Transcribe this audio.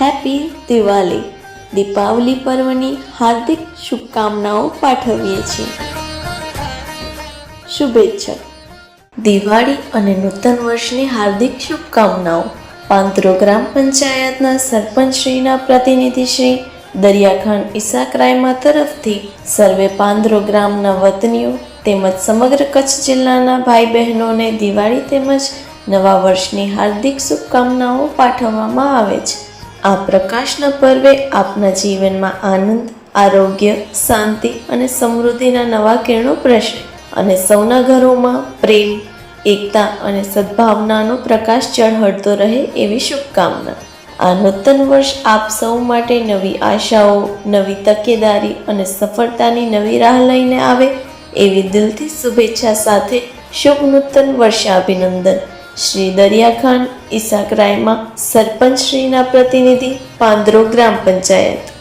Happy Diwali Deepavali પર્વની હાર્દિક શુભકામનાઓ પાઠવીએ છીએ. શુભેચ્છા દિવાળી અને નૂતન વર્ષની હાર્દિક શુભકામનાઓ. પાંત્રો ગ્રામ પંચાયતના સરપંચશ્રીના પ્રતિનિધિશ્રી દરિયાખાન ઈસાકરાયમા તરફથી સર્વે પાંદરો ગ્રામના વતનીઓ તેમજ સમગ્ર કચ્છ જિલ્લાના ભાઈ બહેનોને દિવાળી તેમજ નવા વર્ષની હાર્દિક શુભકામનાઓ પાઠવવામાં આવે છે. આ પ્રકાશના પર્વે આપના જીવનમાં આનંદ, આરોગ્ય, શાંતિ અને સમૃદ્ધિના નવા કિરણો પ્રશ્ન અને સૌના ઘરોમાં પ્રેમ, એકતા અને સદભાવનાનો પ્રકાશ ઝળહળતો રહે એવી શુભકામના. આ નૂતન વર્ષ આપ સૌ માટે નવી આશાઓ, નવી તકેદારી અને સફળતાની નવી રાહ લઈને આવે એવી દિલથી શુભેચ્છા સાથે શુભ નૂતન વર્ષાભિનંદન શ્રી દરિયાખાન ઈસાકરાયમાં સરપંચ શ્રીના પ્રતિનિધિ પાંદરો ગ્રામ પંચાયત.